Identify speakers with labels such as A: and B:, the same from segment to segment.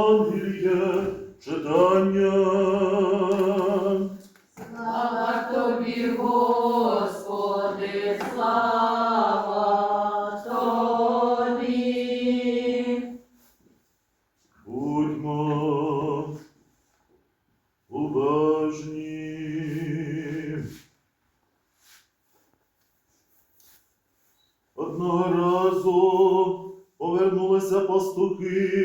A: Євангеліє читання.
B: Слава тобі, Господи, слава тобі.
A: Будьмо уважні. Одного разу повернулися пастухи,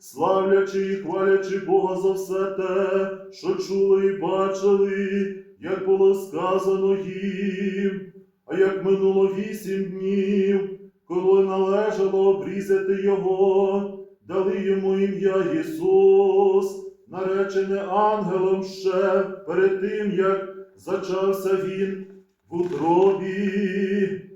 A: славлячи і хвалячи Бога за все те, що чули і бачили, як було сказано їм. А як минуло вісім днів, коли належало обрізати його, дали йому ім'я Ісус, наречене ангелом ще перед тим, як зачався він в утробі.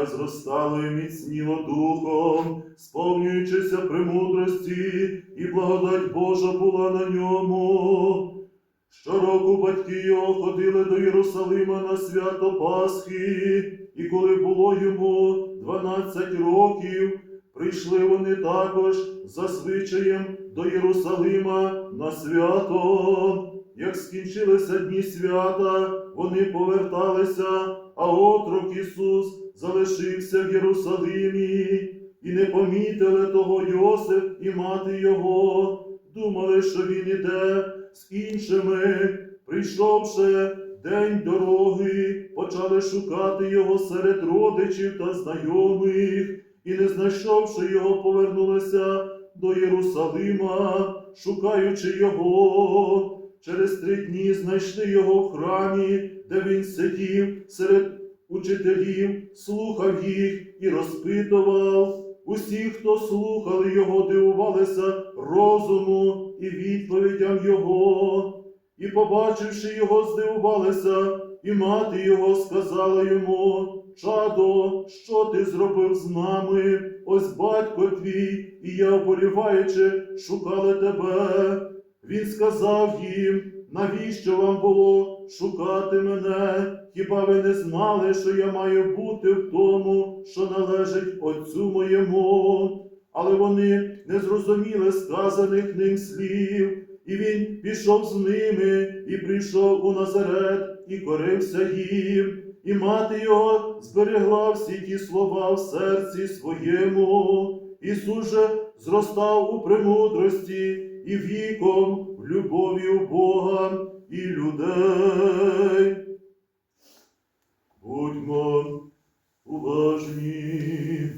A: Дитя зростало і міцніло духом, сповнюючися премудрості, і благодать Божа була на ньому. Щороку батьки його ходили до Єрусалима на свято Пасхи, і коли було йому дванадцять років, прийшли вони також за звичаєм до Єрусалима на свято. Як скінчилися дні свята, вони поверталися, а отрок Ісус залишився в Єрусалимі, і не помітили того Йосип і мати його, думали, що він іде з іншими, прийшовши день дороги, почали шукати його серед родичів та знайомих, і, не знайшовши його, повернулися до Єрусалима, шукаючи його. Через три дні знайшли його в храмі, де він сидів серед учителів, слухав їх і розпитував. Усі, хто слухали його, дивувалися розуму і відповідям його. І, побачивши його, здивувалися, і мати його сказала йому: Чадо, що ти зробив з нами? Ось батько твій, і я, оболіваючи, шукали тебе. Він сказав їм, навіщо вам було шукати мене? Хіба ви не знали, що я маю бути в тому, що належить Отцю моєму? Але вони не зрозуміли сказаних ним слів, і він пішов з ними і прийшов у Назарет і корився їм. І мати його зберегла всі ті слова в серці своєму. Ісус же зростав у премудрості і віком в любові у Бога і людей. Будьмо уважні,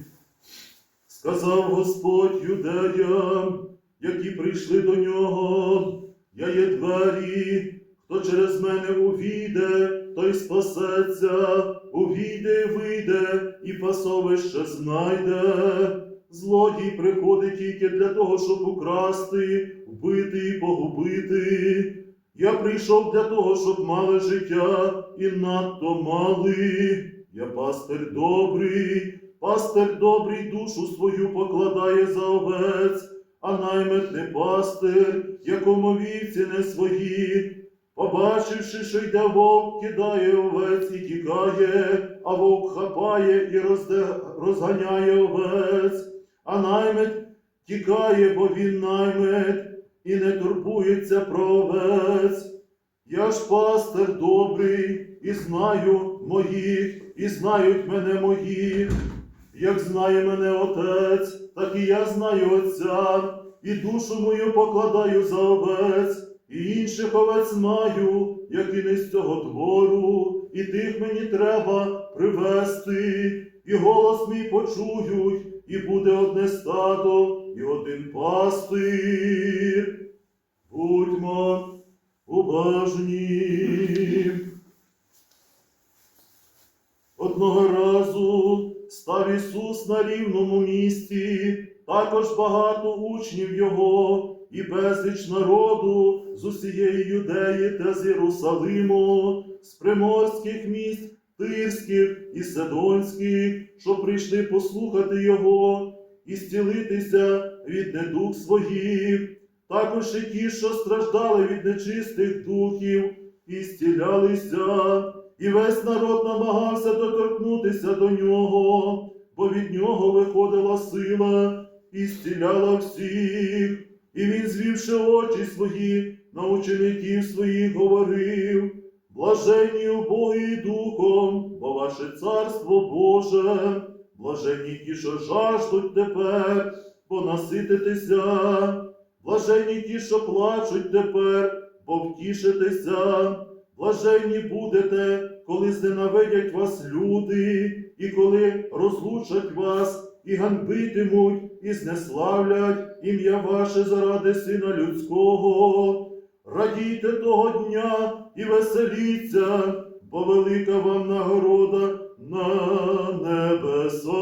A: сказав Господь юдеям, які прийшли до нього, я є двері, хто через мене увійде, той спасеться, увійде і вийде, і пасовище знайде. Злодій приходить тільки для того, щоб украсти, вбити і погубити. Я прийшов для того, щоб мали життя і надто мали. Я пастир добрий, пастир добрий душу свою покладає за овець, а наймит не пастир, якому вівці не свої. Побачивши, що йде вовк, кидає овець і тікає, а вовк хапає і розганяє овець, а наймит тікає, бо він наймит, і не турбується про овець. Я ж пастир добрий, і знаю моїх, і знають мене мої. Як знає мене Отець, так і я знаю Отця, і душу мою покладаю за овець, і інших овець маю, які не з цього двору, і тих мені треба привести, і голос мій почують, і буде одне стадо, і один пастир. Будьмо уважні. Одного разу став Ісус на рівному місці, також багато учнів Його, і безліч народу з усієї Юдеї та з Єрусалиму, з приморських міст, Тирських і Сидонських, що прийшли послухати Його і зцілитися від недуг своїх, також і ті, що страждали від нечистих духів, і зцілялися. І весь народ намагався доторкнутися до нього, бо від нього виходила сила і зціляла всіх. і він, звівши очі свої, на учеників своїх говорив, блаженні убогі духом, бо ваше царство Боже, блаженні ті, що жаждуть тепер, бо насититеся, блаженні ті, що плачуть тепер, бо втішитеся, блаженні будете, коли зненавидять вас люди, і коли розлучать вас, і ганьбитимуть, і знеславлять ім'я ваше заради Сина Людського. Радійте того дня і веселіться, бо велика вам нагорода на небесах.